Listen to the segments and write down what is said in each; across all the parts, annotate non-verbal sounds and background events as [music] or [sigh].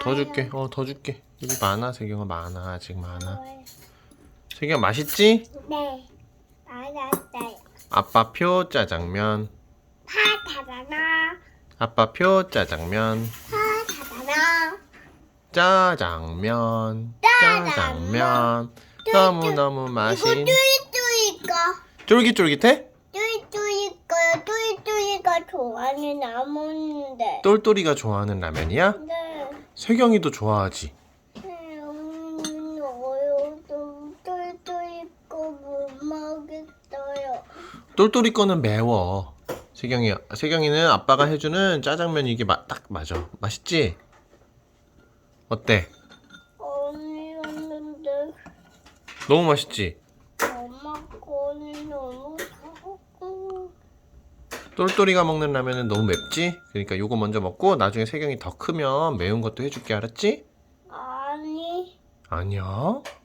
더 줄게. 어, 더 줄게. 여기 많아, 세경아 많아. 아직 많아. 세경 맛있지? 네. 알았어요. 아빠 표 짜장면. 파타다나. 아빠 표 짜장면. 짜장면. 짜장면. 너무너무 이거 맛있. 뚜이뚜이가. 쫄깃쫄깃해? 뚜이뚜이가 뚜이뚜이가 좋아하는 나무인데. 똘똘이가 좋아하는 라면이야? 네. 세경이도 좋아하지. 음, 거못 먹겠어요. 똘똘이 거는 매워. 세경이 세경이는 아빠가 해주는 짜장면 이게 마, 딱 맞아. 맛있지? 어때? 아니었는데 너무 맛있지? 엄마 거는 너무 작고. 똘똘이가 먹는 라면은 너무 맵지? 그러니까 요거 먼저 먹고 나중에 세경이 더 크면 매운 것도 해줄게 알았지? 아니, 아니야.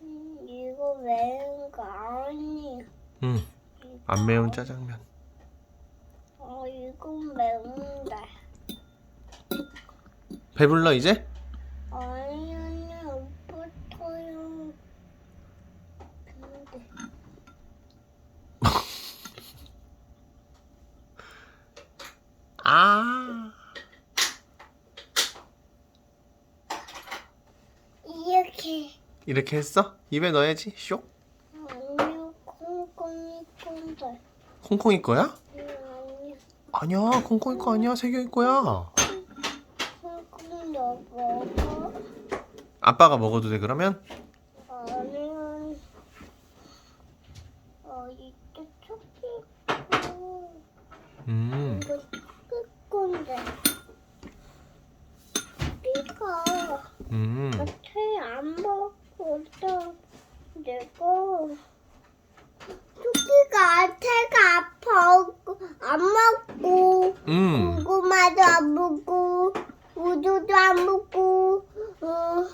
음, 이거 매운 거 아니. 응. 안 매운 짜장면. 어, 이건 매운데. 배불러 이제? 아니, 아니, 오빠터요. 근데. 아. 이렇게. 했어? 입에 넣어야지. 쇽. 아니요, 콩콩이 콩들. 콩콩이 거야? 아니, 아니야. 콩콩이 거 아니야. 세경이 거야. 콩콩 너 먹어. 아빠가 먹어도 돼 그러면 어 이때 초기고 음. 이거 끝 건데 이거 음. 태안 먹고 또 내가 초기가 태가 아파 안 먹고 음. 고구마도 안 먹고 우유도 안 먹고 어,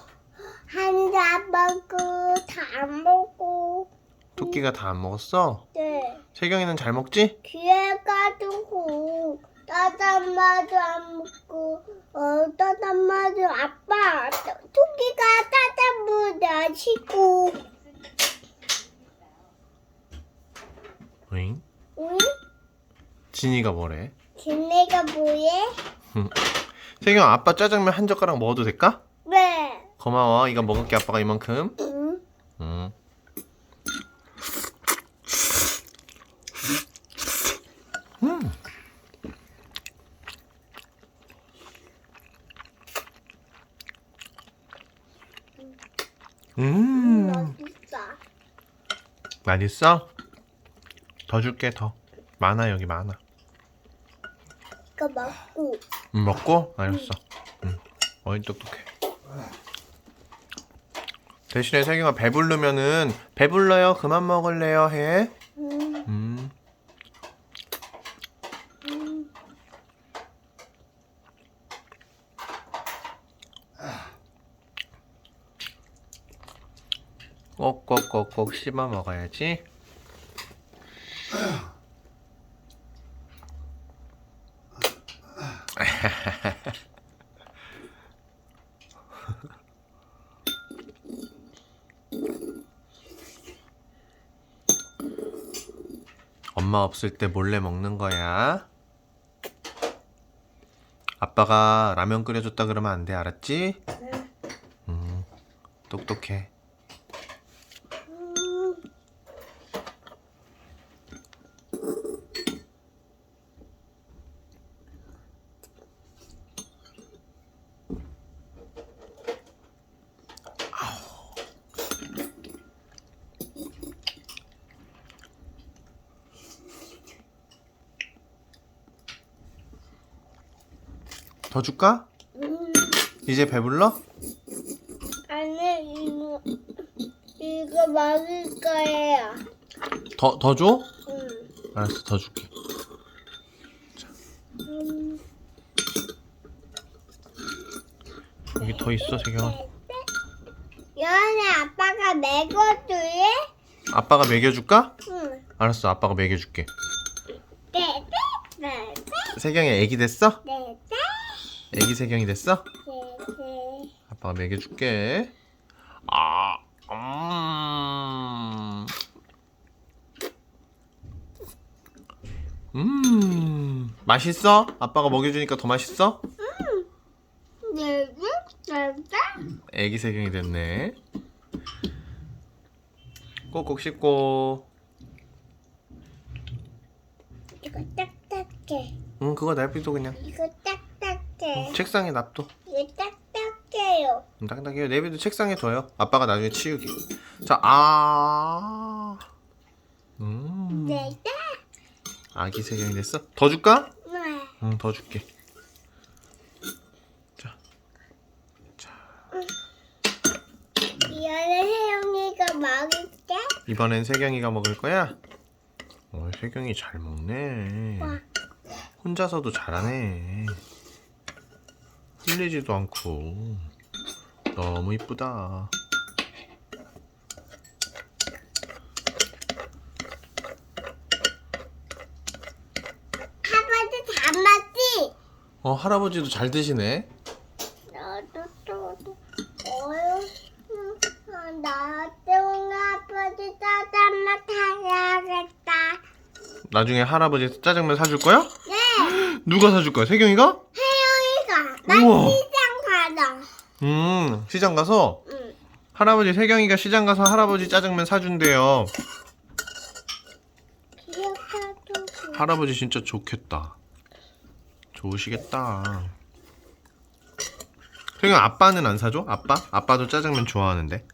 한도 안 먹고 다 안 먹고 토끼가 다 안 먹었어? 네 세경이는 잘 먹지? 귀에 가지고 따뜻한 맛도 안 먹고 어 따뜻한 맛도 아빠 토끼가 따뜻한 물도 안 씻고 응? 응? 진이가 뭐래? 쟤네가 뭐해? 세경 아빠 짜장면 한 젓가락 먹어도 될까? 네 고마워. 이거 먹을게 아빠가 이만큼. 응? 음. 음. 음. 맛있어 맛있어? 더 줄게 더. 많아 여기 많아. 이거 먹고 음, 먹고? 알았어. 응. 어이 똑똑해. 대신에 세경아 배부르면은 배불러요 그만 먹을래요 해. 음, 음. 음. 꼭꼭꼭꼭 씹어 먹어야지. [laughs] 엄마 없을 때 몰래 먹는 거야. 아빠가 라면 끓여줬다 그러면 안 돼, 알았지? 네. 음, 똑똑해. 음. 더 줄까? 음. 이제 배불러? 아니 이거 이거 먹을 거예요. 더, 더 줘? 응. 알았어, 더 줄게. 음. 여기 더 있어, 세경아. 연애 아빠가 먹어줄래? 아빠가 먹여줄까? 응. 알았어, 아빠가 먹여줄게. 네, 네, 네, 세경이 애기 됐어? 네, 네, 애기 세경이 됐어? 네, 네. 아빠가 먹여줄게. 아, 음. 음, 맛있어? 아빠가 먹여주니까 더 맛있어? 네, 네. 애기 세경이 됐네. 꼭꼭 씹고. 이거 딱딱해. 응, 그거 냅둬 그냥. 이거 딱 딱해. 책상에 놔둬. 이거 딱딱해요. 음, 딱딱해요. 내비도 책상에 둬요. 아빠가 나중에 치우기. 자, 아. 음. 네, 네. 아기 세경이 됐어? 더 줄까? 네. 응, 더 줄게. 자, 이거는 혜영이가 먹을게. 이번엔 세경이가 먹을 거야? 어, 세경이 잘 먹네. 와. 혼자서도 잘하네. 흘리지도 않고. 너무 이쁘다. 아빠도 담았지? 어, 할아버지도 잘 드시네. 나도 또, 또, 어휴, 음, 아, 나도 아빠도 짜장면 타야겠다. 나중에 할아버지 짜장면 사줄 거야? 네, 누가 사줄 거야? 세경이가? 나 우와. 시장 가자. 음, 시장 가서 응. 할아버지 세경이가 시장 가서 할아버지 짜장면 사준대요. 할아버지 진짜 좋겠다. 좋으시겠다. 세경 아빠는 안 사줘? 아빠? 아빠도 짜장면 좋아하는데.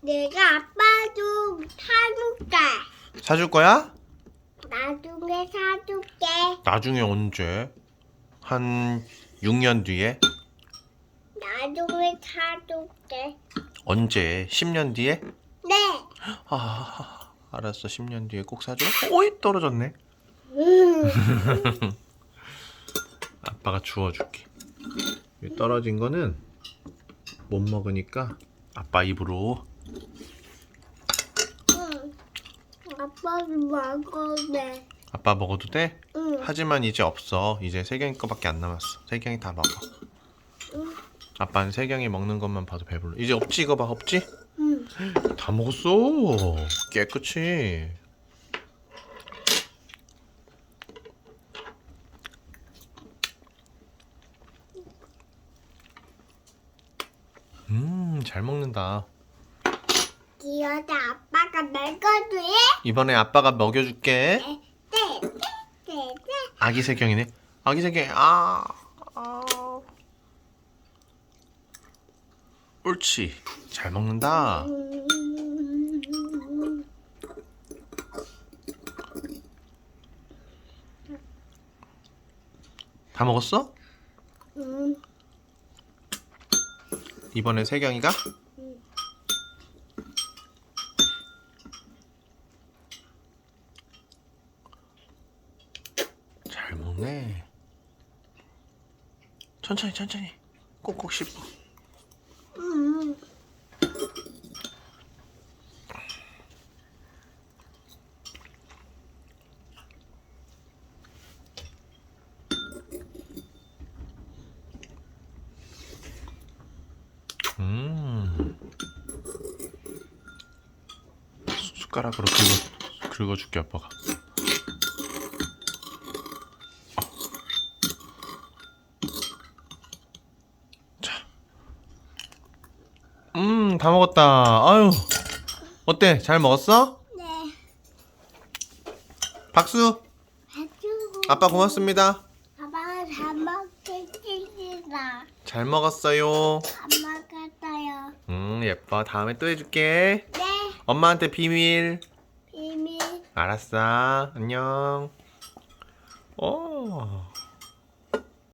내가 아빠도 사줄게. 사줄 거야? 나중에 사줄게. 나중에 언제? 한 6년 뒤에? 나중에 사줄게. 언제? 10년 뒤에? 네. 아, 알았어. 10년 뒤에 꼭 사줘. 오이 떨어졌네. 음. [laughs] 아빠가 주워줄게. 이 떨어진 거는 못 먹으니까 아빠 입으로. 응. 아빠도 먹을래. 아빠 먹어도 돼? 응. 하지만 이제 없어. 이제 세경이 거밖에 안 남았어. 세경이 다 먹어. 응. 아빠는 세경이 먹는 것만 봐도 배불러. 이제 없지 이거 봐 없지? 응. 다 먹었어. 깨끗이. 음, 잘 먹는다. 기어다 아빠가 해? 이번에 아빠가 먹여줄게. 아기 세경이네. 아기 세경. 아. 아. 옳지. 잘 먹는다. 음. 다 먹었어? 음. 이번에 세경이가? 잘 먹 네. 천천히 천천히 꼭꼭 씹어. 음. 음. 수- 숟가락으로 긁어 긁어 줄게 아빠가. 자. 음, 다 먹었다. 아유. 어때? 잘 먹었어? 네. 박수. 아빠 고맙습니다. 아빠가 잘 먹겠습니다. 잘 먹었어요. 안 먹었어요. 음, 예뻐. 다음에 또 해줄게. 네. 엄마한테 비밀. 비밀. 알았어. 안녕. 어.